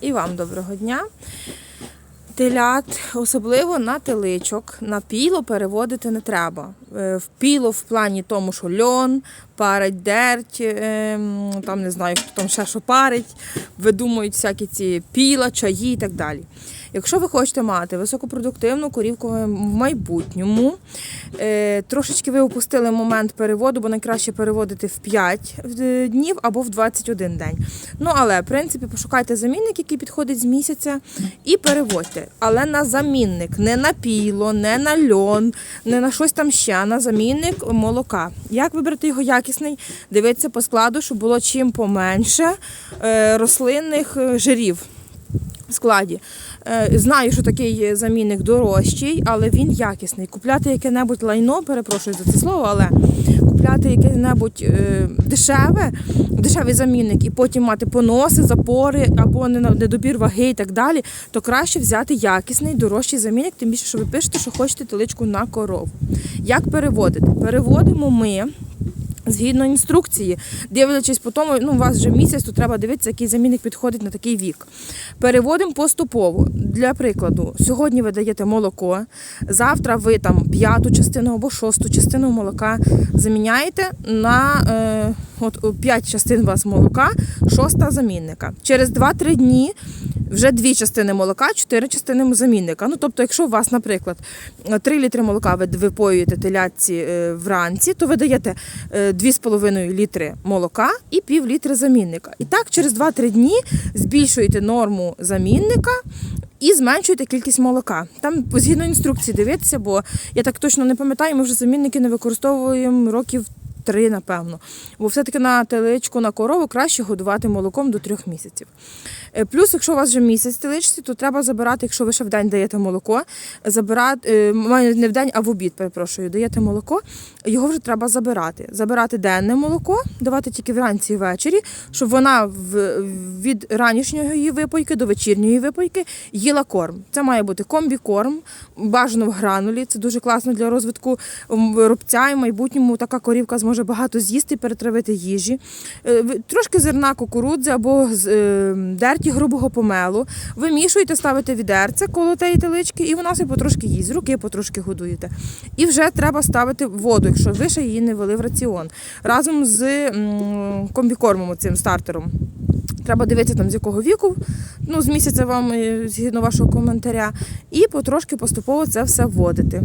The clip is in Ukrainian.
І вам доброго дня. Телят, особливо на теличок, на піло переводити не треба. Е, В піло в плані тому, що льон, парить дерть, ем, там не знаю, хто там ще що парить, видумують всякі ці піла, чаї і так далі. Якщо ви хочете мати високопродуктивну корівку в майбутньому, е, трошечки ви опустили момент переводу, бо найкраще переводити в 5 днів або в 21 день. Ну, але, в принципі, пошукайте замінник, який підходить з місяця, і переводьте. Але на замінник, не на піло, не на льон, не на щось там ще, а на замінник молока. Як вибрати його якісний? Дивіться по складу, щоб було чим поменше е, рослинних е, жирів складі. Е, Знаю, що такий замінник дорожчий, але він якісний. Купляти яке-небудь лайно, перепрошую за це слово, але купляти яке-небудь е, дешеве, дешевий замінник, і потім мати поноси, запори або не- недобір ваги і так далі, то краще взяти якісний, дорожчий замінник, тим більше, що ви пишете, що хочете теличку на корову. Як переводити? Переводимо ми. Згідно інструкції, дивлячись по тому, ну у вас вже місяць, то треба дивитися, який замінник підходить на такий вік. Переводимо поступово. Для прикладу, сьогодні ви даєте молоко, завтра ви там п'яту частину або шосту частину молока заміняєте на е, от о, п'ять частин у вас молока, шоста замінника. Через 2-3 дні вже дві частини молока, чотири частини замінника. Ну тобто, якщо у вас, наприклад, 3 літри молока ви випоюєте телятці е, вранці, то ви даєте е, 2,5 літри молока і пів літри замінника. І так через 2-3 дні збільшуєте норму замінника. І зменшуєте кількість молока. Там згідно інструкції дивитися, бо я так точно не пам'ятаю, ми вже замінники не використовуємо років три, напевно. Бо все-таки на теличку, на корову краще годувати молоком до трьох місяців. Е, Плюс, якщо у вас вже місяць теличці, то треба забирати, якщо ви ще в день даєте молоко, забирати е, не в день, а в обід, перепрошую, даєте молоко, його вже треба забирати. Забирати денне молоко, давати тільки вранці і ввечері, щоб вона від ранішньої випойки до вечірньої випойки їла корм. Це має бути комбікорм, бажано в гранулі. Це дуже класно для розвитку рубця. І в майбутньому така корівка зможе багато з'їсти перетравити їжі. Е, Трошки зерна кукурудзи або е, дерті грубого помелу. Вимішуєте, ставите відерце коло тієї телички, і вона собі потрошки їсть, з руки потрошки годуєте. І вже треба ставити воду, якщо ви ще її не вели в раціон. Разом з комбікормом, цим стартером. Треба дивитися там з якого віку, ну з місяця вам е, згідно вашого коментаря, і потрошки поступово це все вводити.